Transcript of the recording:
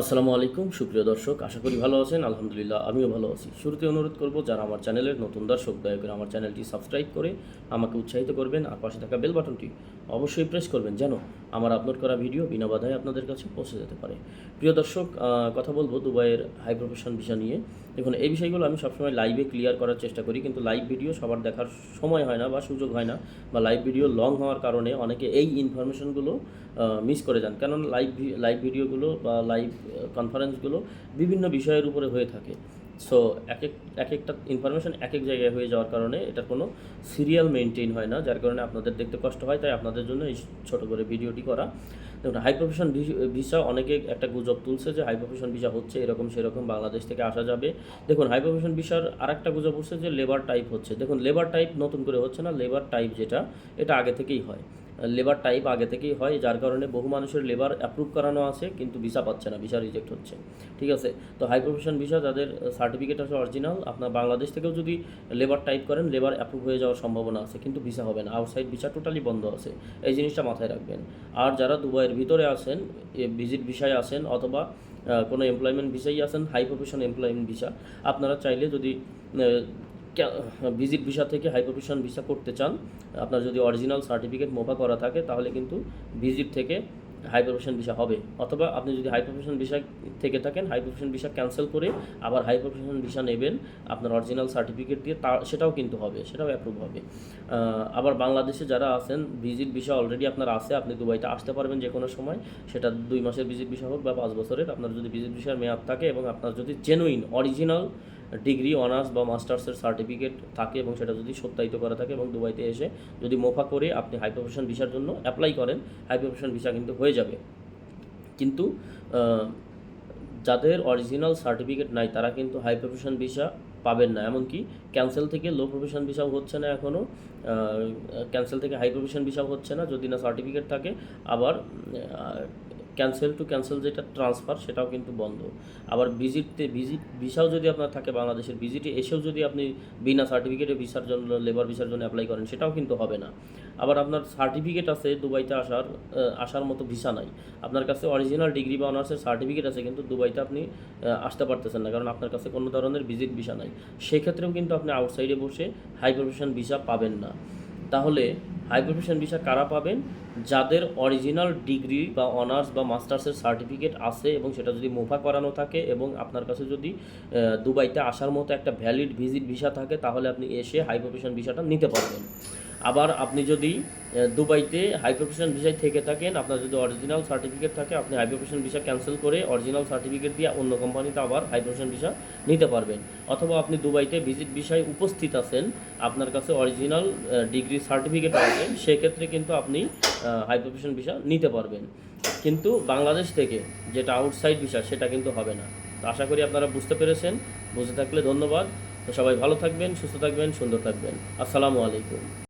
আসসালামু আলাইকুম, সুপ্রিয় দর্শক, আশা করি ভালো আছেন। আলহামদুলিল্লাহ, আমিও ভালো আছি। শুরুতে অনুরোধ করব, যারা আমার চ্যানেলের নতুন দর্শক, দয়া করে আমার চ্যানেলটি সাবস্ক্রাইব করে আমাকে উৎসাহিত করবেন আর পাশে থাকা বেল বাটনটি অবশ্যই প্রেস করবেন যেন আমার আপলোড করা ভিডিও বিনা বাধায় আপনাদের কাছে পৌঁছে যেতে পারে। প্রিয় দর্শক কথা বলব দুবাইয়ের হাই প্রফেশন ভিসা নিয়ে। দেখুন, এই বিষয়গুলো আমি সবসময় লাইভে ক্লিয়ার করার চেষ্টা করি, কিন্তু লাইভ ভিডিও সবার দেখার সময় হয় না বা সুযোগ হয় না, বা লাইভ ভিডিও লং হওয়ার কারণে অনেকে এই ইনফরমেশনগুলো মিস করে যান। কারণ লাইভ লাইভ ভিডিওগুলো বা লাইভ কনফারেন্সগুলো বিভিন্ন বিষয়ের উপরে হয়ে থাকে। সো এক এক এক একটা ইনফরমেশন এক এক জায়গায় হয়ে যাওয়ার কারণে এটা কোনো সিরিয়াল মেনটেন হয় না। যার কারণে আপনাদের দেখতে কষ্ট হয়, তাই আপনাদের জন্য এই ছোট করে ভিডিওটি করা। দেখুন হাই প্রফেশন ভিসা অনেকে একটা গুজব তুলছে যে হাই প্রফেশন ভিসা হচ্ছে এরকম সেরকম, বাংলাদেশ থেকে আসা যাবে। দেখুন হাই প্রফেশন ভিসার আর একটা গুজব উঠছে যে লেবার টাইপ হচ্ছে। দেখুন লেবার টাইপ নতুন করে হচ্ছে না লেবার টাইপ যেটা, এটা আগে থেকেই হয়। লেবার টাইপ আগে থেকেই হয়, যার কারণে বহু মানুষের লেবার অ্যাপ্রুভ করানো আছে, কিন্তু ভিসা পাচ্ছে না ভিসা রিজেক্ট হচ্ছে। ঠিক আছে? তো হাই প্রফেশন ভিসা যাদের সার্টিফিকেট আছে অরিজিনাল আপনার বাংলাদেশ থেকেও যদি লেবার টাইপ করেন লেবার অ্যাপ্রুভ হয়ে যাওয়ার সম্ভাবনা আছে, কিন্তু ভিসা হবে না। আউটসাইড ভিসা টোটালি বন্ধ আছে। এই জিনিসটা মাথায় রাখবেন। আর যারা দুবাইয়ের ভিতরে আছেন ভিজিট ভিসায় আছেন, অথবা কোনো এমপ্লয়মেন্ট ভিসাই আছেন হাই প্রফেশন এমপ্লয়মেন্ট ভিসা আপনারা চাইলে যদি ভিজিট ভিসা থেকে হাই প্রফেশন ভিসা করতে চান, আপনার যদি অরিজিনাল সার্টিফিকেট মোফা করা থাকে, তাহলে কিন্তু ভিজিট থেকে হাই প্রফেশন ভিসা হবে। অথবা আপনি যদি হাই প্রফেশন ভিসা থেকে থাকেন হাই প্রফেশন ভিসা ক্যান্সেল করে আবার হাই প্রফেশন ভিসা নেবেন, আপনার অরিজিনাল সার্টিফিকেট দিয়ে, তা, সেটাও কিন্তু হবে, সেটাও অ্যাপ্রুভ হবে। আবার বাংলাদেশে যারা আছেন, ভিজিট ভিসা অলরেডি আপনার আছে, আপনি দুবাইতে আসতে পারবেন যে কোনো সময়, সেটা দুই মাসের ভিজিট ভিসা হোক বা পাঁচ বছরের, আপনার যদি ভিজিট ভিসার মেয়াদ থাকে এবং আপনার যদি জেনুইন অরিজিনাল ডিগ্রি, অনার্স বা মাস্টার্সের সার্টিফিকেট থাকে এবং সেটা যদি সত্যায়িত করা থাকে এবং দুবাইতে এসে যদি মোফা করে আপনি হাই প্রফেশন ভিসার জন্য অ্যাপ্লাই করেন হাই প্রফেশন ভিসা কিন্তু হয়ে যাবে। কিন্তু যাদের অরিজিনাল সার্টিফিকেট নাই, তারা কিন্তু হাই প্রফেশন ভিসা পাবেন না। এমনকি ক্যান্সেল থেকে লো প্রফেশন ভিসাও হচ্ছে না এখনও ক্যান্সেল থেকে হাই প্রফেশন ভিসাও হচ্ছে না। যদি না সার্টিফিকেট থাকে, আবার ক্যান্সেল টু ক্যান্সেল যেটা ট্রান্সফার, সেটাও কিন্তু বন্ধ। আবার ভিজিটতে ভিজিট, ভিসাও যদি আপনার থাকে বাংলাদেশের ভিজিটে এসেও যদি আপনি বিনা সার্টিফিকেটে ভিসার জন্য লেবার ভিসার জন্য অ্যাপ্লাই করেন, সেটাও কিন্তু হবে না। আবার আপনার সার্টিফিকেট আছে দুবাইতে আসার আসার মতো ভিসা নাই। আপনার কাছে অরিজিনাল ডিগ্রি বা অনার্সের সার্টিফিকেট আছে, কিন্তু দুবাইতে আপনি আসতে পারতেছেন না, কারণ আপনার কাছে কোনো ধরনের ভিজিট ভিসা নাই। সেক্ষেত্রেও কিন্তু আপনি আউটসাইডে বসে হাই প্রফেশন ভিসা পাবেন না। তাহলে হাই প্রফেশন ভিসা কারা পাবেন? যাদের অরিজিনাল ডিগ্রি বা অনার্স বা মাস্টার্সের সার্টিফিকেট আছে এবং সেটা যদি মুভা করানো থাকে এবং আপনার কাছে যদি দুবাইতে আসার মতো একটা ভ্যালিড ভিজিট ভিসা থাকে, তাহলে আপনি এসে হাই প্রফেশন ভিসাটা নিতে পারবেন। আবার আপনি যদি দুবাইতে হাই প্রফেশন ভিসায় থেকে থাকেন, আপনার যদি অরিজিনাল সার্টিফিকেট থাকে, আপনি হাই প্রফেশন ভিসা ক্যান্সেল করে অরিজিনাল সার্টিফিকেট দিয়ে অন্য কোম্পানিতে আবার হাই প্রফেশন ভিসা নিতে পারবেন। অথবা আপনি দুবাইতে ভিজিট ভিসায় উপস্থিত আছেন, আপনার কাছে অরিজিনাল ডিগ্রি সার্টিফিকেট আছে, সেক্ষেত্রে কিন্তু আপনি হাই প্রফেশন ভিসা নিতে পারবেন। কিন্তু বাংলাদেশ থেকে যেটা আউটসাইড ভিসা সেটা কিন্তু হবে না। তো আশা করি আপনারা বুঝতে পেরেছেন। বুঝে থাকলে ধন্যবাদ। তো সবাই ভালো থাকবেন, সুস্থ থাকবেন, সুন্দর থাকবেন। আসসালামু আলাইকুম।